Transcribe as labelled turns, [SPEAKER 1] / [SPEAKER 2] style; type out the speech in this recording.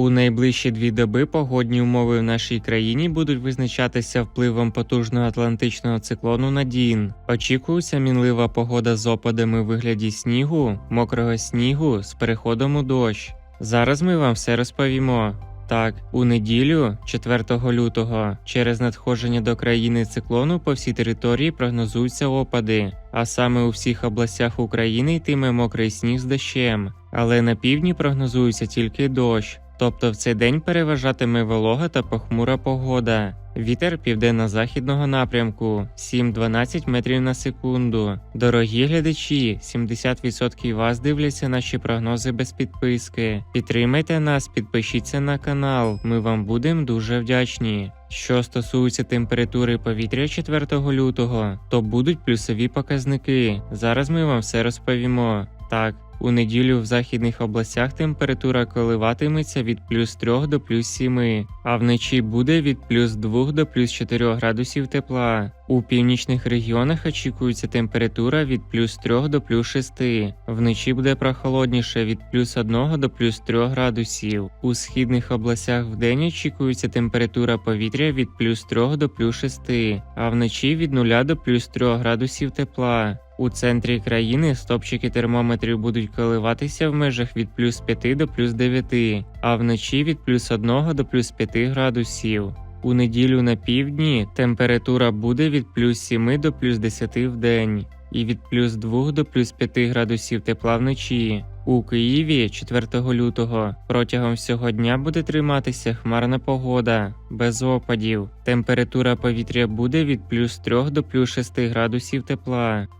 [SPEAKER 1] У найближчі дві доби погодні умови в нашій країні будуть визначатися впливом потужного атлантичного циклону Надін. Очікується мінлива погода з опадами у вигляді снігу, мокрого снігу з переходом у дощ. Зараз ми вам все розповімо. Так, у неділю, 4 лютого, через надходження до країни циклону по всій території прогнозуються опади, а саме у всіх областях України йтиме мокрий сніг з дощем. Але на півдні прогнозується тільки дощ. Тобто в цей день переважатиме волога та похмура погода. Вітер південно-західного напрямку 7-12 метрів на секунду. Дорогі глядачі, 70% вас дивляться наші прогнози без підписки. Підтримайте нас, підпишіться на канал. Ми вам будемо дуже вдячні. Що стосується температури повітря 4 лютого, то будуть плюсові показники. Зараз ми вам все розповімо. Так, у неділю в західних областях температура коливатиметься від плюс 3 до плюс 7, а вночі буде від плюс 2 до плюс 4 градусів тепла. У північних регіонах очікується температура від плюс 3 до плюс 6. Вночі буде прохолодніше від плюс 1 до плюс 3 градусів. У східних областях вдень очікується температура повітря від плюс 3 до плюс 6, а вночі від 0 до плюс 3 градусів тепла. У центрі країни стопчики термометрів будуть коливатися в межах від плюс 5 до плюс 9, а вночі від плюс 1 до плюс 5 градусів. У неділю на півдні температура буде від плюс 7 до плюс 10 в день і від плюс 2 до плюс 5 градусів тепла вночі. У Києві 4 лютого протягом всього дня буде триматися хмарна погода без опадів. Температура повітря буде від плюс 3 до плюс 6 градусів тепла.